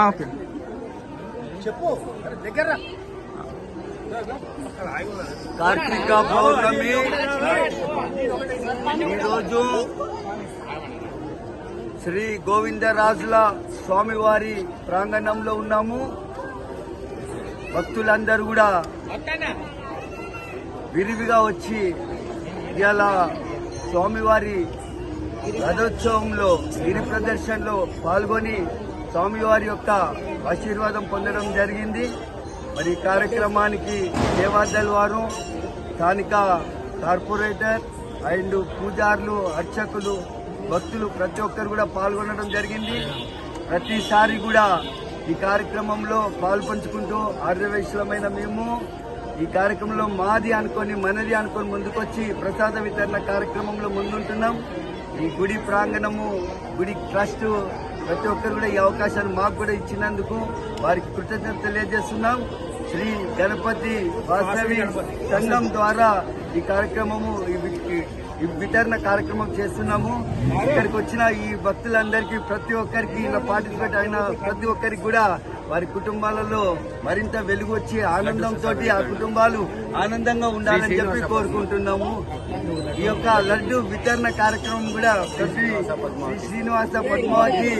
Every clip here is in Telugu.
ఓకే చెప్పు దగ్గర కార్తీక పౌర్ణమి ఈరోజు శ్రీ గోవిందరాజుల స్వామివారి ప్రాంగణంలో ఉన్నాము భక్తులందరూ కూడా విరివిగా వచ్చి ఇవాళ స్వామివారి రథోత్సవంలో గిరి ప్రదర్శనలో పాల్గొని స్వామివారి యొక్క ఆశీర్వాదం పొందడం జరిగింది. మరి ఈ కార్యక్రమానికి దేవాదల్ వారు స్థానిక కార్పొరేటర్ అండ్ పూజారులు అర్చకులు భక్తులు ప్రతి ఒక్కరు కూడా పాల్గొనడం జరిగింది. ప్రతిసారి కూడా ఈ కార్యక్రమంలో పాల్పంచుకుంటూ ఆర్యవైశ్యులమైన మేము ఈ కార్యక్రమంలో మాది అనుకొని మనది అనుకొని ముందుకొచ్చి ప్రసాద వితరణ కార్యక్రమంలో ముందుంటున్నాం. ఈ గుడి ప్రాంగణము గుడి ట్రస్ట్ ప్రతి ఒక్కరు కూడా ఈ అవకాశాన్ని మాకు కూడా ఇచ్చినందుకు వారికి కృతజ్ఞత తెలియజేస్తున్నాం. శ్రీ గణపతి వాసవి సంఘం ద్వారా ఈ కార్యక్రమము ఈ వితరణ కార్యక్రమం చేస్తున్నాము. ఇక్కడికి వచ్చిన ఈ భక్తులందరికీ ప్రతి ఒక్కరికి ఇలా పార్టిసిపేట్ అయిన ప్రతి ఒక్కరికి కూడా వారి కుటుంబాలలో మరింత వెలుగు వచ్చి ఆనందంతో ఆ కుటుంబాలు ఆనందంగా ఉండాలని చెప్పి కోరుకుంటున్నాము. ఈ యొక్క లడ్డు వితరణ కార్యక్రమం కూడా శ్రీ శ్రీనివాస పద్మావతి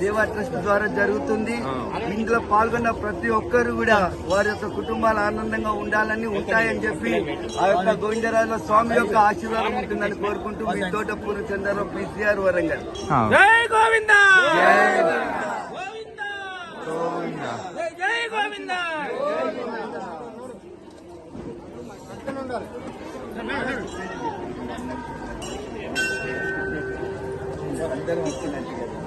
సేవా ట్రస్ట్. ద్వారా జరుగుతుంది. ఇందులో పాల్గొన్న ప్రతి ఒక్కరు కూడా వారి యొక్క కుటుంబాలు ఆనందంగా ఉండాలని ఉంటాయని చెప్పి ఆ యొక్క గోవిందరాజుల స్వామి యొక్క ఆశీర్వాదం ఉంటుందని కోరుకుంటూ మీ తోట పూర్ణచంద్రరావు పీసీఆర్ వరంగల్. జై గోవింద! జై గోవింద అందరూ వచ్చినట్టుగా